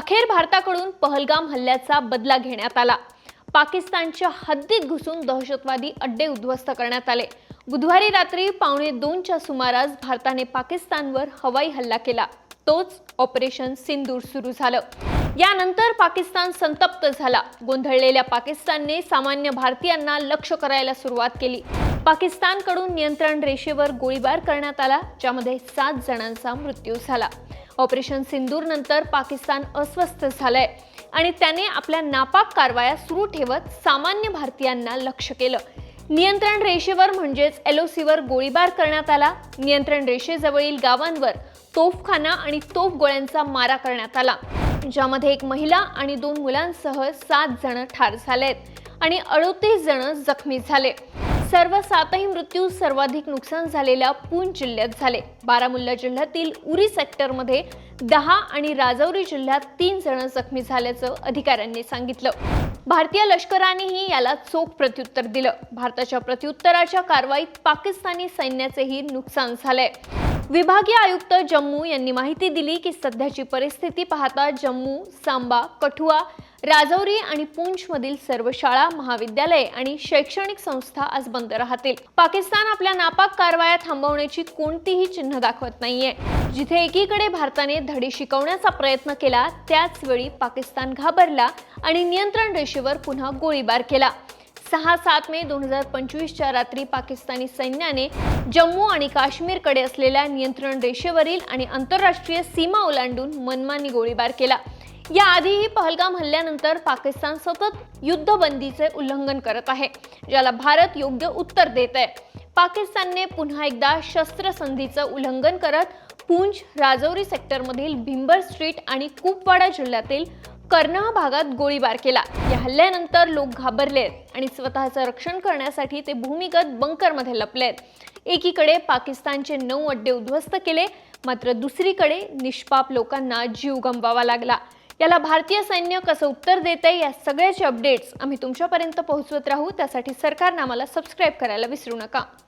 अखेर भारताकडून पहलगाम हल्ल्याचा बदला घेण्यात आला. पाकिस्तानच्या हद्दीत घुसून दहशतवादी अड्डे उद्ध्वस्त करण्यात आले. बुधवारी रात्री पावणे दोनच्या सुमारास भारताने पाकिस्तानवर हवाई हल्ला केला. तोच ऑपरेशन सिंदूर सुरू झालं. यानंतर पाकिस्तान संतप्त झाला. गोंधळलेल्या पाकिस्तानने सामान्य भारतीयांना लक्ष करायला सुरुवात केली. पाकिस्तानकडून नियंत्रण रेषेवर गोळीबार करण्यात आला ज्यामध्ये सात जणांचा मृत्यू झाला. ऑपरेशन सिंदूर नंतर पाकिस्तान अस्वस्थ झालंय. आणि त्याने आपल्या नापाक कारवाया सुरू ठेवत सामान्य भारतीयांना लक्ष केलं. नियंत्रण रेषेवर म्हणजेच एलओसीवर गोळीबार करण्यात आला. नियंत्रण रेषेजवळील गावांवर तोफखाना आणि तोफ गोळ्यांचा मारा करण्यात आला. ज्यामध्ये एक महिला आणि दोन मुलांसह सात जण ठार झालेत आणि अडोतीस जण जखमी झाले. सर्व सातही मृत्यू सर्वाधिक नुकसान झालेल्या पूंछ जिल्ह्यात झाले. बारामुल्ला जिल्ह्यातील उरी सेक्टरमध्ये दहा आणि राजौरी जिल्ह्यात तीन जण जखमी झाल्याचं अधिकाऱ्यांनी सांगितलं. भारतीय लष्करानेही याला चोख प्रत्युत्तर दिलं. भारताच्या प्रत्युत्तराच्या कारवाईत पाकिस्तानी सैन्याचेही नुकसान झालंय. विभागीय आयुक्त जम्मू यांनी माहिती दिली की सध्याची परिस्थिती पाहता जम्मू सांबा कठुआ राजौरी आणि पूंछमधील सर्व शाळा महाविद्यालय आणि शैक्षणिक संस्था आज बंद राहतील. पाकिस्तान आपल्या नापाक कारवाया थांबवण्याची कोणतीही चिन्ह दाखवत नाहीये. जिथे एकीकडे भारताने धडे शिकवण्याचा प्रयत्न केला त्याच वेळी पाकिस्तान घाबरला आणि नियंत्रण रेषेवर पुन्हा गोळीबार केला. सहा सात मे दोन हजार पंचवीसच्या रात्री पाकिस्तानी सैन्याने जम्मू आणि काश्मीरकडे असलेल्या नियंत्रण रेषेवरील आणि आंतरराष्ट्रीय सीमा ओलांडून मनमानी गोळीबार केला. याआधीही पहलगाम हल्ल्यानंतर पाकिस्तान सतत युद्धबंदीचे उल्लंघन करत आहे ज्याला भारत योग्य उत्तर देत आहे. पाकिस्तानने पुन्हा एकदा शस्त्रसंधीचं उल्लंघन करत पूंछ राजौरी सेक्टरमधील भिंबर स्ट्रीट आणि कुपवाडा जिल्ह्यातील कर्नाह भागात गोळीबार केला. या हल्ल्यानंतर लोक घाबरले आणि स्वतःचं रक्षण करण्यासाठी ते भूमिगत बंकरमध्ये लपलेत एकीकडे पाकिस्तानचे नऊ अड्डे उद्ध्वस्त केले मात्र दुसरीकडे निष्पाप लोकांना जीव गमवावा लागला. याला भारतीय सैन्य कसं उत्तर देते या सगळ्याचे अपडेट्स आम्ही तुमच्यापर्यंत पोहोचवत राहू. त्यासाठी सरकारनं आम्हाला सबस्क्राईब करायला विसरू नका.